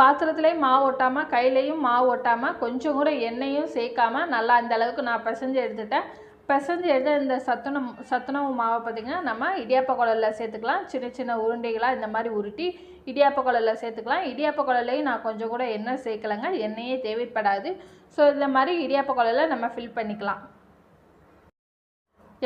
பாத்திரத்துலேயும் மாவு ஒட்டாமல் கையிலையும் மாவு ஒட்டாமல் கொஞ்சம் கூட எண்ணெயும் சேர்க்காம நல்லா அந்த அளவுக்கு நான் பிசைஞ்சு எடுத்துட்டேன். பிசைஞ்சு எடுத்த இந்த சத்துணம் சத்துணவு மாவை பார்த்திங்கன்னா நம்ம இடியாப்ப குழலில் சேர்த்துக்கலாம். சின்ன சின்ன உருண்டைகளாக இந்த மாதிரி உருட்டி இடியாப்ப குழலில் சேர்த்துக்கலாம். இடியாப்ப குழலையும் நான் கொஞ்சம் கூட எண்ணெய் சேர்க்கலைங்க. எண்ணெயே தேவைப்படாது. ஸோ இந்த மாதிரி இடியாப்ப குழலில் நம்ம ஃபில் பண்ணிக்கலாம்.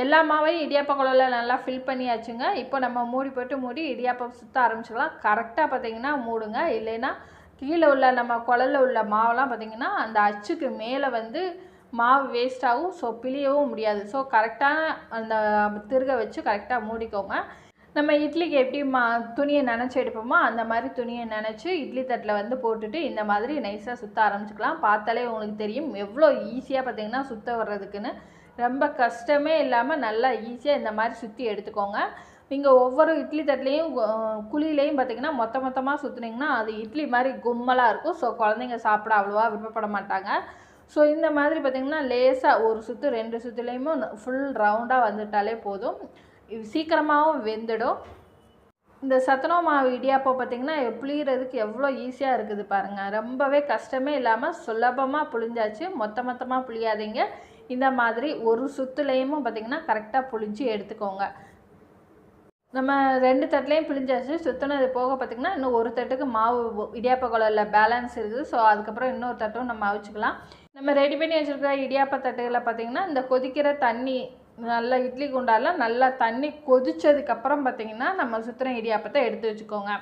எல்லா மாவையும் இடியாப்ப குழலில் நல்லா ஃபில் பண்ணியாச்சுங்க. இப்போ நம்ம மூடி போட்டு மூடி இடியாப்பம் சுற்ற ஆரம்பிச்சிடலாம். கரெக்டாக பார்த்தீங்கன்னா மூடுங்க. இல்லைன்னா கீழே உள்ள நம்ம குழல்ல உள்ள மாவெல்லாம் பார்த்திங்கன்னா அந்த அச்சுக்கு மேலே வந்து மாவு வேஸ்ட்டாகவும் ஸோ பிழியவும் முடியாது. ஸோ கரெக்டான அந்த திருக வச்சு கரெக்டாக மூடிக்கோங்க. நம்ம இட்லிக்கு எப்படி மா துணியை நினச்சி எடுப்போமோ அந்த மாதிரி துணியை நினச்சி இட்லி தட்டில் வந்து போட்டுட்டு இந்த மாதிரி நைஸாக சுற்ற ஆரம்பிச்சுக்கலாம். பார்த்தாலே உங்களுக்கு தெரியும் எவ்வளோ ஈஸியாக பார்த்தீங்கன்னா சுற்ற வர்றதுக்குன்னு. ரொம்ப கஷ்டமே இல்லாமல் நல்லா ஈஸியாக இந்த மாதிரி சுற்றி எடுத்துக்கோங்க. நீங்கள் ஒவ்வொரு இட்லி தட்டிலையும் குழியிலையும் பார்த்தீங்கன்னா மொத்த மொத்தமாக சுற்றுனீங்கன்னா அது இட்லி மாதிரி கும்மலாக இருக்கும். ஸோ குழந்தைங்க சாப்பிட அவ்வளோவா விருப்பப்பட மாட்டாங்க. ஸோ இந்த மாதிரி பார்த்திங்கன்னா லேசாக ஒரு சுற்று ரெண்டு சுற்றுலேயுமே ஃபுல் ரவுண்டாக வந்துட்டாலே போதும். இது சீக்கிரமாகவும் வெந்துடும். இந்த சத்துணவு மாவு இடியாப்பம் பார்த்திங்கன்னா புளியறதுக்கு எவ்வளோ ஈஸியாக இருக்குது பாருங்கள் ரொம்பவே கஷ்டமே இல்லாமல் சுலபமாக புளிஞ்சாச்சு. மொத்த மொத்தமாக புளியாதீங்க. இந்த மாதிரி ஒரு சுற்றுலையும் பார்த்திங்கன்னா கரெக்டாக புளிஞ்சு எடுத்துக்கோங்க. நம்ம ரெண்டு தட்டுலேயும் பிழிஞ்சாச்சு சுற்றினது போக பார்த்திங்கன்னா இன்னும் ஒரு தட்டுக்கு மாவு இடியாப்ப குழலில் பேலன்ஸ் இருக்குது. ஸோ அதுக்கப்புறம் இன்னொரு தட்டும் நம்ம அவிச்சிக்கலாம். நம்ம ரெடி பண்ணி வச்சுருக்கிற இடியாப்ப தட்டுகளில் பார்த்திங்கன்னா இந்த கொதிக்கிற தண்ணி நல்லா இட்லி குண்டால நல்லா தண்ணி கொதிச்சதுக்கப்புறம் பார்த்திங்கன்னா நம்ம சுத்தின இடியாப்பத்தை எடுத்து வச்சுக்கோங்க.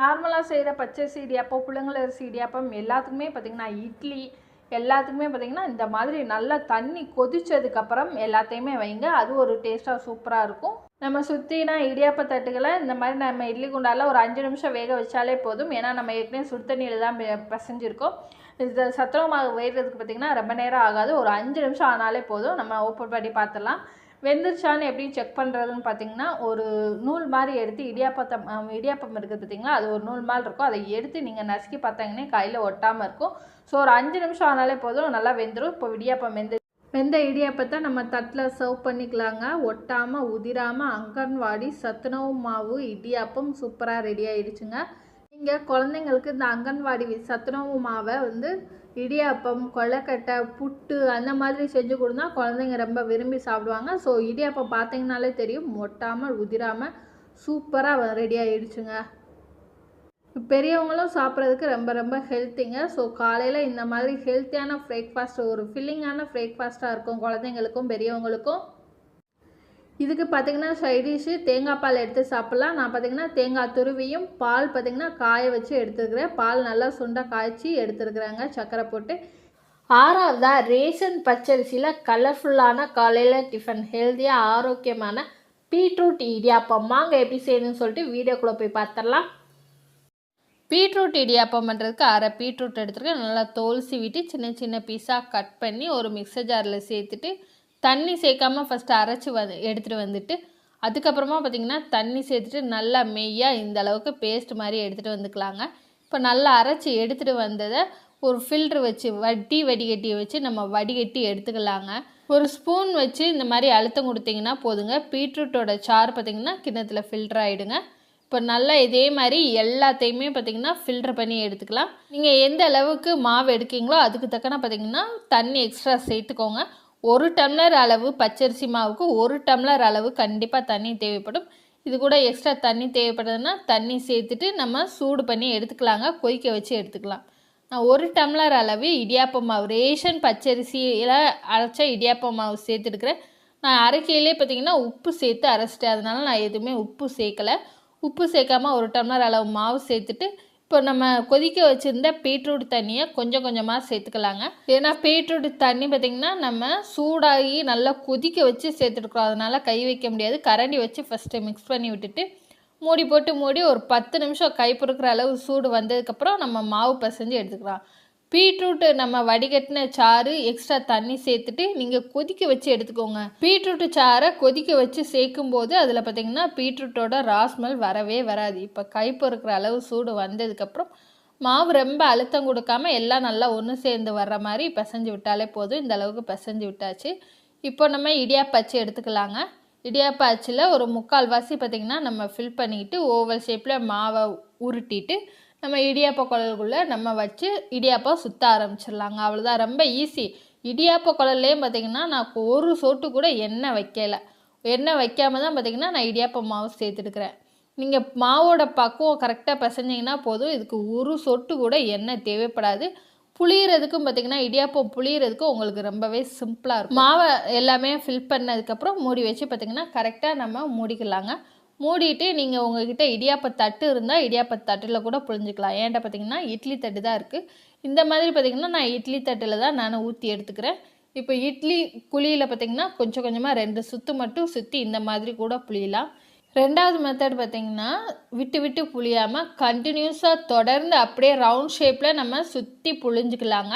நார்மலாக செய்கிற பச்சரிசி இடியாப்பம் புழுங்கல் இடியாப்பம் எல்லாத்துக்குமே பார்த்திங்கன்னா இட்லி எல்லாத்துக்குமே பார்த்திங்கன்னா இந்த மாதிரி நல்லா தண்ணி கொதிச்சதுக்கப்புறம் எல்லாத்தையுமே வைங்க. அது ஒரு டேஸ்ட்டாக சூப்பராக இருக்கும். நம்ம சுற்றினா இடியாப்ப தட்டுகளை இந்த மாதிரி நம்ம இட்லி குண்டால ஒரு அஞ்சு நிமிஷம் வேக வச்சாலே போதும். ஏன்னா நம்ம ஏற்கனவே சுடு தண்ணியில் தான் பெ- இது இந்த சத்துணவு மாவு வேகிறதுக்கு பார்த்திங்கன்னா ரொம்ப நேரம் ஆகாது. ஒரு அஞ்சு நிமிஷம் ஆனாலே போதும். நம்ம ஓப்பன் பண்ணி பார்த்துடலாம் வெந்துருச்சான்னு எப்படி செக் பண்ணுறதுன்னு பார்த்தீங்கன்னா ஒரு நூல் மாதிரி எடுத்து இடியாப்பத்தம் இடியாப்பம் இருக்குது பார்த்தீங்களா அது ஒரு நூல் மாதிரி இருக்கும். அதை எடுத்து நீங்கள் நசுக்கி பார்த்தீங்கன்னே கையில் ஒட்டாமல் இருக்கும். ஸோ ஒரு அஞ்சு நிமிஷம் ஆனாலே போதும். நல்லா வெந்துடும் இப்போ இடியாப்பம் வெந்து வெந்த இடியாப்பத்தை நம்ம தட்டில் சர்வ் பண்ணிக்கலாங்க. ஒட்டாமல் உதிராமல் அங்கன்வாடி சத்துணவு மாவு இடியாப்பம் சூப்பராக ரெடி ஆயிடுச்சுங்க. நீங்கள் குழந்தைங்களுக்கு இந்த அங்கன்வாடி சத்துணவு மாவை வந்து இடியாப்பம் கொள்ளக்கட்டை புட்டு அந்த மாதிரி செஞ்சு கொடுத்தா குழந்தைங்க ரொம்ப விரும்பி சாப்பிடுவாங்க. ஸோ இடியாப்பம் பார்த்தீங்கனாலே தெரியும். ஒட்டாமல் உதிராமல் சூப்பராக ரெடி ஆகிடுச்சுங்க பெரியவங்களும் சாப்பிட்றதுக்கு ரொம்ப ரொம்ப ஹெல்த்திங்க ஸோ காலையில் இந்த மாதிரி ஹெல்த்தியான பிரேக்ஃபாஸ்ட் ஒரு ஃபில்லிங்கான பிரேக்ஃபாஸ்ட்டாக இருக்கும் குழந்தைங்களுக்கும் பெரியவங்களுக்கும். இதுக்கு பார்த்தீங்கன்னா சைடிஷ்ஷு தேங்காய் பால் எடுத்து சாப்பிட்லாம். நான் பார்த்தீங்கன்னா தேங்காய் துருவியும் பால் பார்த்தீங்கன்னா காய வச்சு எடுத்துருக்கிறேன். பால் நல்லா சுண்டை காய்ச்சி எடுத்துருக்குறாங்க சர்க்கரை போட்டு. ஆறாவதாக ரேஷன் பச்சரிசியில் கலர்ஃபுல்லான காலையில் டிஃபன் ஹெல்த்தியாக ஆரோக்கியமான பீட்ரூட் இடியாப்பம். மாங்க எப்படி செய்யணும்னு சொல்லிட்டு வீடியோக்குள்ளே போய் பார்த்துடலாம் பீட்ரூட் இடியாப்பம் பண்ணுறதுக்கு அரை பீட்ரூட் எடுத்துருக்கேன். நல்லா தோல் சீவிட்டு சின்ன சின்ன பீஸாக கட் பண்ணி ஒரு மிக்சர் ஜாரில் சேர்த்துட்டு தண்ணி சேர்க்காம ஃபஸ்ட்டு அரைச்சி வந்து எடுத்துகிட்டு வந்துட்டு அதுக்கப்புறமா பார்த்திங்கன்னா தண்ணி சேர்த்துட்டு நல்லா மெய்யாக இந்த அளவுக்கு பேஸ்ட் மாதிரி எடுத்துகிட்டு வந்துக்கலாங்க. இப்போ நல்லா அரைச்சி எடுத்துகிட்டு வந்ததை ஒரு ஃபில்ட்ரு வச்சு வட்டி வடிகட்டியை வச்சு நம்ம வடிகட்டி எடுத்துக்கலாங்க. ஒரு ஸ்பூன் வச்சு இந்த மாதிரி அழுத்தம் கொடுத்தீங்கன்னா போதுங்க. பீட்ரூட்டோட சாறு பார்த்திங்கன்னா கிண்ணத்தில் ஃபில்டர் ஆகிடுங்க இப்போ நல்லா இதே மாதிரி எல்லாத்தையுமே பார்த்திங்கன்னா ஃபில்டர் பண்ணி எடுத்துக்கலாம். நீங்கள் எந்த அளவுக்கு மாவு எடுக்கீங்களோ அதுக்கு தக்கன பார்த்திங்கன்னா தண்ணி எக்ஸ்ட்ரா சேர்த்துக்கோங்க. ஒரு டம்ளர் அளவு பச்சரிசி மாவுக்கு ஒரு டம்ளர் அளவு கண்டிப்பாக தண்ணி தேவைப்படும். இது கூட எக்ஸ்ட்ரா தண்ணி தேவைப்படுதுன்னா தண்ணி சேர்த்துட்டு நம்ம சூடு பண்ணி எடுத்துக்கலாங்க. கொதிக்க வச்சு எடுத்துக்கலாம். நான் ஒரு டம்ளர் அளவு இடியாப்ப மாவு ரேஷன் பச்சரிசியில் அரைச்ச இடியாப்ப மாவு சேர்த்துருக்குறேன். நான் அரைக்கையிலே பார்த்தீங்கன்னா உப்பு சேர்த்து அரைச்சிட்டேன். அதனால் நான் எதுவுமே உப்பு சேர்க்கலை. உப்பு சேர்க்காம ஒரு டம்ளர் அளவு மாவு சேர்த்துட்டு இப்போ நம்ம கொதிக்க வச்சுருந்த பீட்ரூட் தண்ணியை கொஞ்சம் கொஞ்சமாக சேர்த்துக்கலாங்க. ஏன்னா பீட்ரூட் தண்ணி பார்த்திங்கன்னா நம்ம சூடாகி நல்லா கொதிக்க வச்சு சேர்த்துருக்குறோம். அதனால் கை வைக்க முடியாது. கரண்டி வச்சு ஃபஸ்ட்டு மிக்ஸ் பண்ணி விட்டுட்டு மூடி போட்டு மூடி ஒரு பத்து நிமிஷம் கை பொறுக்கிற அளவு சூடு வந்ததுக்கப்புறம் நம்ம மாவு பிசைஞ்சு எடுத்துக்கலாம். பீட்ரூட்டு நம்ம வடிகட்டின சாறு எக்ஸ்ட்ரா தண்ணி சேர்த்துட்டு நீங்கள் கொதிக்க வச்சு எடுத்துக்கோங்க. பீட்ரூட்டு சாறை கொதிக்க வச்சு சேர்க்கும் போது அதில் பார்த்தீங்கன்னா பீட்ரூட்டோட ராஸ்மல் வரவே வராது. இப்போ கை பொறுக்கிற அளவு சூடு வந்ததுக்கப்புறம் மாவு ரொம்ப அழுத்தம் கொடுக்காம எல்லாம் நல்லா ஒன்று சேர்ந்து வர்ற மாதிரி பிசைஞ்சு விட்டாலே போதும். இந்த அளவுக்கு பிசைஞ்சு விட்டாச்சு. இப்போ நம்ம இடியாப்ப அச்சு எடுத்துக்கலாங்க. இடியாப்ப அச்சில் ஒரு முக்கால் வாசி பார்த்திங்கன்னா நம்ம ஃபில் பண்ணிக்கிட்டு ஓவல் ஷேப்பில் மாவை உருட்டிட்டு நம்ம இடியாப்ப குழலுக்குள்ளே நம்ம வச்சு இடியாப்பம் சுற்ற ஆரம்பிச்சிடலாங்க. அவ்வளோதான் ரொம்ப ஈஸி இடியாப்ப குழல்லையும் பார்த்திங்கன்னா நான் ஒரு சொட்டு கூட எண்ணெய் வைக்கலை. எண்ணெய் வைக்காம தான் பார்த்திங்கன்னா நான் இடியாப்ப மாவு சேர்த்துட்டுக்கிறேன் நீங்கள் மாவோட பக்குவம் கரெக்டாக பிசைஞ்சிங்கன்னா போதும். இதுக்கு ஒரு சொட்டு கூட எண்ணெய் தேவைப்படாது. புளியறதுக்கும் பார்த்திங்கன்னா இடியாப்பம் புளியறதுக்கும் உங்களுக்கு ரொம்பவே சிம்பிளாக இருக்கும். மாவை எல்லாமே ஃபில் பண்ணதுக்கப்புறம் மூடி வச்சு பார்த்திங்கன்னா கரெக்டாக நம்ம மூடிக்கலாங்க. மூடிட்டு நீங்கள் உங்ககிட்ட இடியாப்ப தட்டு இருந்தால் இடியாப்ப தட்டில் கூட புழிஞ்சிக்கலாம். ஏன்ட்ட பார்த்தீங்கன்னா இட்லி தட்டு தான் இருக்குது இந்த மாதிரி பார்த்திங்கன்னா நான் இட்லி தட்டில் தான் நான் ஊற்றி எடுத்துக்கிறேன். இப்போ இட்லி குழியில் பார்த்திங்கன்னா கொஞ்சம் கொஞ்சமாக ரெண்டு சுற்று மட்டும் சுற்றி இந்த மாதிரி கூட புளியலாம். ரெண்டாவது மெத்தட் பார்த்திங்கன்னா விட்டு விட்டு புளியாமல் கண்டினியூஸாக தொடர்ந்து அப்படியே ரவுண்ட் ஷேப்பில் நம்ம சுற்றி புழிஞ்சிக்கலாங்க.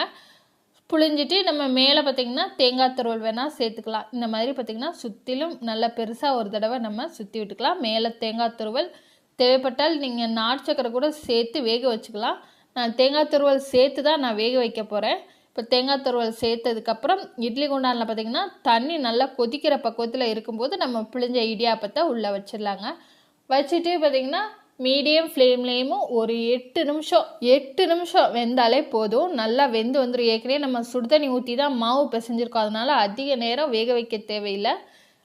புழிஞ்சிட்டு நம்ம மேலே பார்த்திங்கன்னா தேங்காய் துருவல் வேணால் சேர்த்துக்கலாம். இந்த மாதிரி பார்த்திங்கன்னா சுற்றிலும் நல்லா பெருசாக ஒரு தடவை நம்ம சுற்றி விட்டுக்கலாம். மேலே தேங்காய் துருவல் தேவைப்பட்டால் நீங்கள் நாட்டு சக்கரை கூட சேர்த்து வேக வச்சுக்கலாம். நான் தேங்காய் துருவல் சேர்த்து தான் நான் வேக வைக்க போகிறேன் இப்போ தேங்காய் துருவல் சேர்த்ததுக்கப்புறம் இட்லி குண்டானில் பார்த்திங்கன்னா தண்ணி நல்லா கொதிக்கிற பக்குவத்தில் இருக்கும்போது நம்ம பிழிஞ்ச இடியாப்பத்தை உள்ளே வச்சிடலாங்க. வச்சுட்டு பார்த்திங்கன்னா மீடியம் ஃப்ளேம்லேயும் ஒரு எட்டு நிமிஷம் எட்டு நிமிஷம் வெந்தாலே போதும். நல்லா வெந்து வந்துடும் ஏற்கனவே நம்ம சுடுதண்ணி ஊற்றி தான் மாவு பிசைஞ்சிருக்கோம். அதனால் அதிக நேரம் வேக வைக்க தேவையில்லை.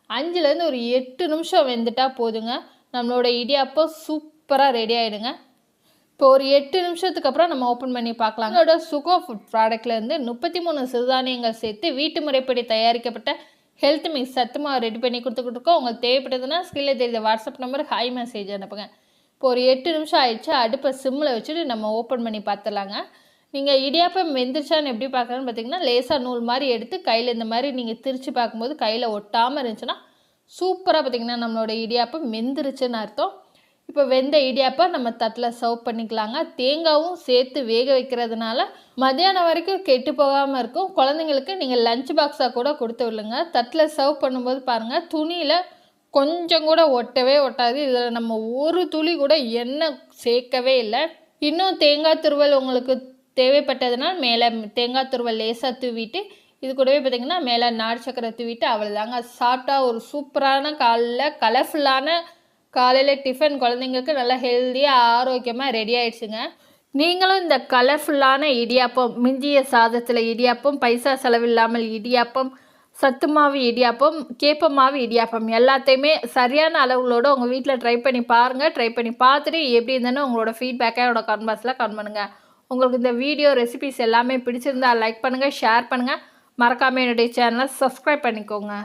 அஞ்சுலேருந்து ஒரு எட்டு நிமிஷம் வெந்துட்டால் போதுங்க. நம்மளோட இடியாப்பம் சூப்பராக ரெடி ஆகிடுங்க இப்போ ஒரு எட்டு நிமிஷத்துக்கு அப்புறம் நம்ம ஓப்பன் பண்ணி பார்க்கலாம். என்னோட சுகோ ஃபுட் ப்ராடக்ட்லேருந்து முப்பத்தி மூணு சிறுதானியங்கள் சேர்த்து வீட்டு முறைப்படி தயாரிக்கப்பட்ட ஹெல்த் மிக்ஸ் சத்துமாவை ரெடி பண்ணி கொடுத்துக்கிட்டு இருக்கோம். உங்களுக்கு தேவைப்பட்டதுன்னா ஸ்கில்ல தெரியுத. வாட்ஸ்அப் நம்பர் ஹை மெசேஜ் அனுப்புங்க. இப்போ ஒரு எட்டு நிமிஷம் ஆயிடுச்சு அடுப்பை சிம்மில் வச்சுட்டு நம்ம ஓப்பன் பண்ணி பார்த்துலாங்க நீங்கள் இடியாப்பம் வெந்துருச்சான்னு எப்படி பார்க்குறேன்னு பார்த்தீங்கன்னா லேசாக நூல் மாதிரி எடுத்து கையில் இந்த மாதிரி நீங்கள் திரித்து பார்க்கும்போது கையில் ஒட்டாமல் இருந்துச்சுன்னா சூப்பராக பார்த்தீங்கன்னா நம்மளோட இடியாப்பம் வெந்துருச்சுன்னு அர்த்தம். இப்போ வெந்த இடியாப்பை நம்ம தட்டில் சர்வ் பண்ணிக்கலாங்க. தேங்காவும் சேர்த்து வேக வைக்கிறதுனால மதியானம் வரைக்கும் கெட்டு போகாமல் இருக்கும். குழந்தைங்களுக்கு நீங்கள் லஞ்ச் பாக்ஸாக கூட கொடுத்து விடுங்க தட்டில் சர்வ் பண்ணும்போது பாருங்கள் துணியில் கொஞ்சம் கூட ஒட்டவே ஒட்டாது. இதில் நம்ம ஒரு துளி கூட எண்ணெய் சேர்க்கவே இல்லை. இன்னும் தேங்காய் துருவல் உங்களுக்கு தேவைப்பட்டதுனால் மேலே தேங்காய் துருவல் லேசாக தூவிட்டு இது கூடவே பார்த்திங்கன்னா மேலே நாடு சக்கரை தூவிட்டு அவ்வளோதாங்க சாப்பிட்டா ஒரு சூப்பரான காலையில் கலர்ஃபுல்லான காலையில் டிஃபன் குழந்தைங்களுக்கு நல்லா ஹெல்த்தியாக ஆரோக்கியமாக ரெடி ஆயிடுச்சுங்க. நீங்களும் இந்த கலர்ஃபுல்லான இடியாப்பம் மிஞ்சிய சாதத்தில் இடியாப்பம் பைசா செலவில்லாமல் இடியாப்பம் சத்து மாவு இடியாப்பம் கேப்ப மாவு இடியாப்பம் எல்லாத்தையுமே சரியான அளவுகளோடு உங்கள் வீட்டில் ட்ரை பண்ணி பாருங்கள் ட்ரை பண்ணி பார்த்துட்டு எப்படி இருந்தேன்னு உங்களோட ஃபீட்பேக்கை என்னோட கமெண்ட் பாக்ஸில் கமெண்ட் பண்ணுங்கள் உங்களுக்கு இந்த வீடியோ ரெசிபிஸ் எல்லாமே பிடிச்சிருந்தா லைக் பண்ணுங்கள் ஷேர் பண்ணுங்கள் மறக்காமல் என்னுடைய சேனலை சப்ஸ்கிரைப் பண்ணிக்கோங்க.